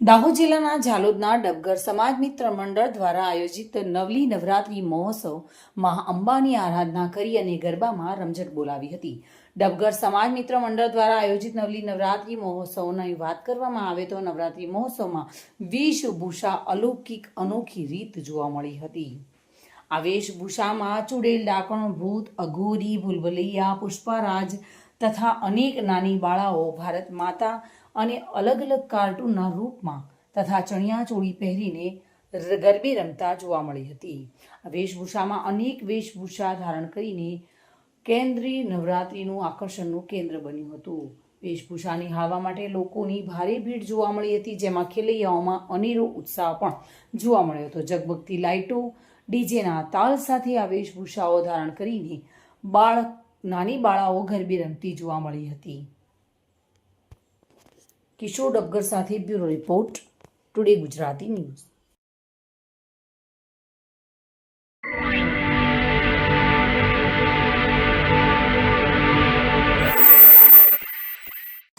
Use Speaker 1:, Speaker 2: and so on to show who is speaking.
Speaker 1: દાહોદ જિલ્લાના ઝાલોદના ડબગર સમાજ મિત્ર મંડળ દ્વારા આયોજિત નવલી નવરાત્રી મહોત્સવ મા અંબાની આરાધના કરી અને ગરબામાં રમઝટ બોલાવી હતી. ડબગર સમાજ મિત્ર મંડળ દ્વારા આયોજિત નવલી નવરાત્રી મહોત્સવની વાત કરવામાં આવે તો નવરાત્રી મહોત્સવમાં વેશભૂષા અલૌકિક અનોખી રીત જોવા મળી હતી. આ વેશભૂષામાં ચૂડેલ ડાકણ ભૂત, અઘોરી, ભૂલભલૈયા, પુષ્પારાજ તથા અનેક નાની બાળાઓ ભારત માતા અને અલગ અલગ કાર્ટૂનના રૂપમાં તથા ચણિયા ચોળી પહેરીને ગરબે રમતા જોવા મળી હતી. વેશભૂષામાં અનેક વેશભૂષા ધારણ કરીને કેન્દ્રીય નવરાત્રિનું આકર્ષણનું કેન્દ્ર બન્યું હતું. વેશભૂષા નિહાળવા માટે લોકોની ભારે ભીડ જોવા મળી હતી, જેમાં ખેલૈયાઓમાં અનેરો ઉત્સાહ પણ જોવા મળ્યો હતો. જગબગતી લાઇટો ડીજેના તાલ સાથે આ વેશભૂષાઓ ધારણ કરીને બાળ નાની બાળાઓ ગરબી રમતી જોવા મળી હતી. કિશોર ડબગર સાથે bureau report, today Gujarati news.